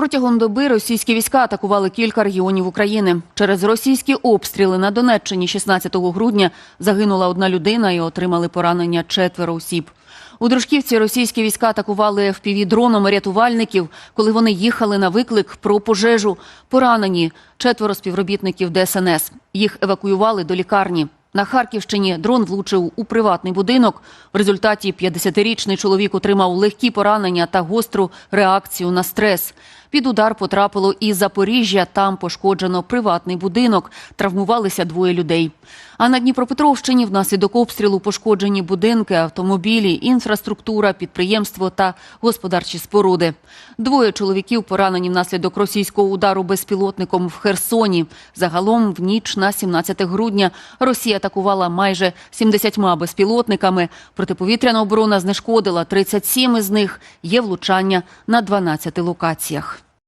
Протягом доби російські війська атакували кілька регіонів України. Через російські обстріли на Донеччині 16 грудня загинула одна людина і отримали поранення четверо осіб. У Дружківці російські війська атакували FPV-дроном рятувальників, коли вони їхали на виклик про пожежу. Поранені четверо співробітників ДСНС. Їх евакуювали до лікарні. На Харківщині дрон влучив у приватний будинок. В результаті 50-річний чоловік отримав легкі поранення та гостру реакцію на стрес. Під удар потрапило і Запоріжжя. Там пошкоджено приватний будинок. Травмувалися двоє людей. А на Дніпропетровщині внаслідок обстрілу пошкоджені будинки, автомобілі, інфраструктура, підприємство та господарчі споруди. Двоє чоловіків поранені внаслідок російського удару безпілотником в Херсоні. Загалом в ніч на 17 грудня Росія атакувала майже 70 безпілотниками. Протиповітряна оборона знешкодила 37 із них. Є влучання на 12 локаціях.